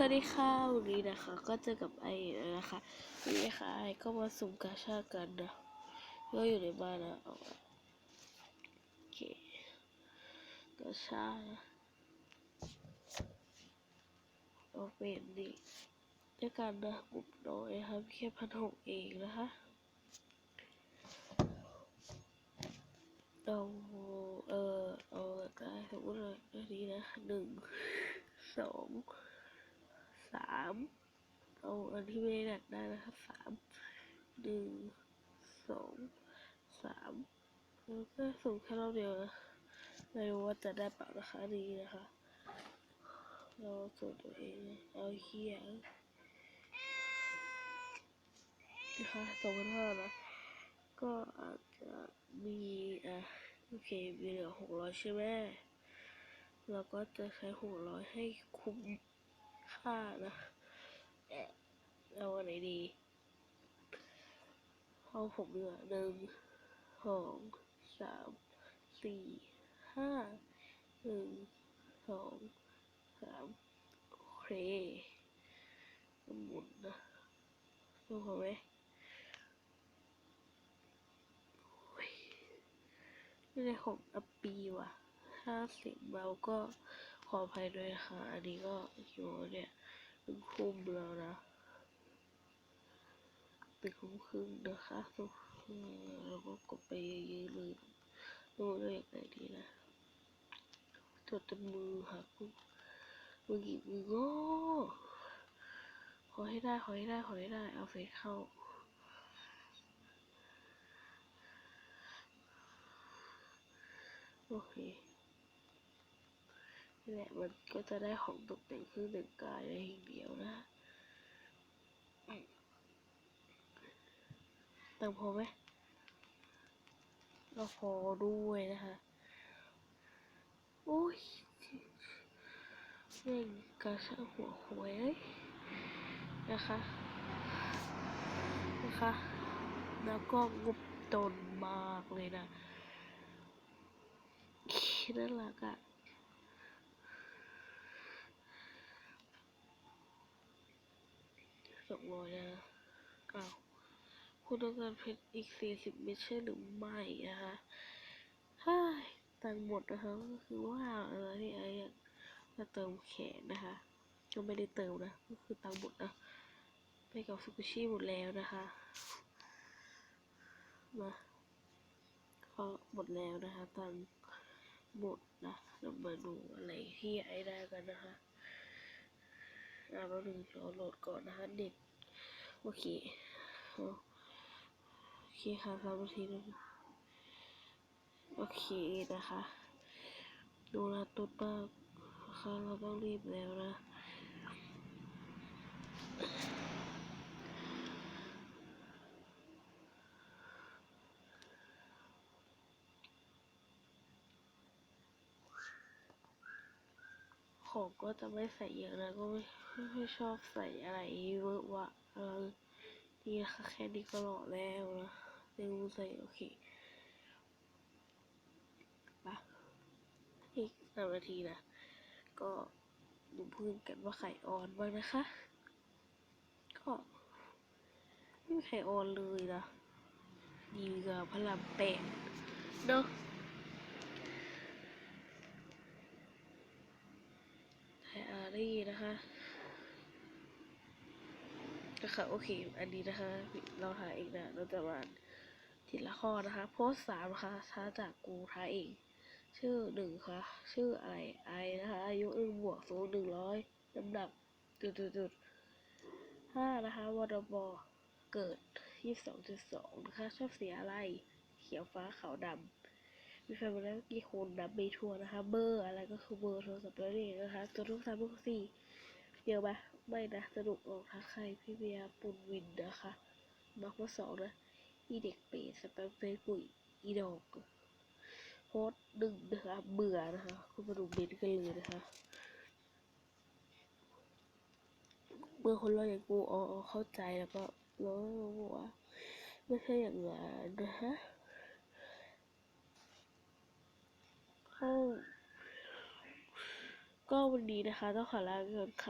สวัสดีค่ะวันนี้นะคะ ก็เจอกับไอ้นะคะวันนี้นะคะไอ้ก็มาสุ่มกาชากันนะก็อยู่ในบ้านนะโอเคกาชาดนะเอาเป็นนี่ด้วยกันนะกลุ่มน้อยนะครับแค่พันหกเองนะคะเอาเออเอาได้สมมติเลยอันนี้นะหนึ่งสอง สามเอาอันที่ไม่ได้ดัดได้นะครับสามหนึ่งสองสามแล้วก็ส่งแค่รอบเดียวนะไม่รู้ว่าจะได้เปล่านะคะอันนี้นะคะ เราส่งตัวเองเอาเฮียนะคะสองพันห้านะก็อาจจะมีอะโอเคมีเหลือหกร้อยใช่ไหมเราก็จะใช้หกร้อยให้คุ้ม ค่านะเอ่อเอาอันไหนดีเอาผมเหลือหนึ่งสองสามสี่ห้าหนึ่งสองสามโอเคหมุนนะดูพอไหมไม่ได้ของอัปปีว่ะถ้าสียงเบาก็ขออภัยด้วยนะคะอันนี้ก็อยู่เนี่ย เป็นคุ้มแล้วนะเป็นคุ้มครึ่งนะคะทุกคนแล้วก็กดไปเยอะๆเลยดูเลยอย่างไรดีนะจดจนมือค่ะกูมือกี่มือโง่ขอให้ได้ขอให้ได้ขอให้ได้ เอาเฟซเข้าโอเค นี่แหละมันก็จะได้ของตกแต่งเครื่องแต่งกายได้อย่างเดียวนะตังพอไหมเราพอด้วยนะคะโอ้ยเร่งกระชากหัวหวยเอ้ยนะคะ นะคะ แล้วก็งบตนมากเลยนะน่ารักอะ สองร้อยนะอ้าวคุณต้องการเพชรอีกสี่สิบเม็ดใช่หรือไม่นะคะฮ่ายตังหมดนะคะก็คือว่าเออที่ไอ้จะเติมแขนนะคะก็ไม่ได้เติมนะก็คือตังหมดนะไปกับฟุกุชิหมดแล้วนะคะมาก็หมดแล้วนะคะตังหมดนะเรามาดูอะไรที่ไอ้ได้กันนะคะ อ่าเราดึงรอโหลดก่อนนะคะเด็ก โอเค โอเคค่ะสามนาทีนึงโอเคนะคะ ดูแลตุ๊ดมากนะคะเราต้องรีบแล้วนะ ของก็จะไม่ใส่เยอะนะ ก็ไม่ไม่ชอบใส่อะไรเวอะวะเออนี่นะคะแค่นี้ก็หล่อแล้วนะเดี๋ยวใส่โอเคปะอีกสามนาทีนะ ก็ดูพูดกันว่าไข่ออนบ้างนะคะ ก็ไม่ไข่ออนเลยนะดีกว่าพลังแปดเนาะ ไทยอารี นะคะนะคะโอเค อันนี้นะคะ เราถ่ายเองนะ เราจะมาทีละข้อนะคะ โพสสามนะคะท้าจากกูท้ายเอง ชื่อหนึ่งค่ะ ชื่ออะไรไอนะคะ อายุหนึ่งบวกสูงหนึ่งร้อยลำดับจุดจุดจุดห้านะคะวรบเกิดยี่สิบสองจุดสองนะคะ ชอบสีอะไร เขียวฟ้าขาวดำมีแฟนมาแล้วกี่คนนับไม่ทัวร์นะคะ เบอร์อะไรก็คือเบอร์โทรศัพท์นั่นเองนะคะ ตัวทุกสามทุกสี่ เยอะไหมไม่นะสนุกออกทักใครพี่เบียร์ปุ่นวินนะคะมาข้อสองนะอีเด็กเปรตสแปมเฟซบุ๊กอีดอกโพสต์หนึ่งนะคะเบื่อนะคะคุณมาดูเบนกันเลยนะคะเมื่อคนเราอย่างกูอ๋อเข้าใจแล้วก็แล้วบอกว่าไม่ใช่อย่างนั้นนะฮะก็ก็วันนี้นะคะ ต้องขอลาไปก่อนค่ะ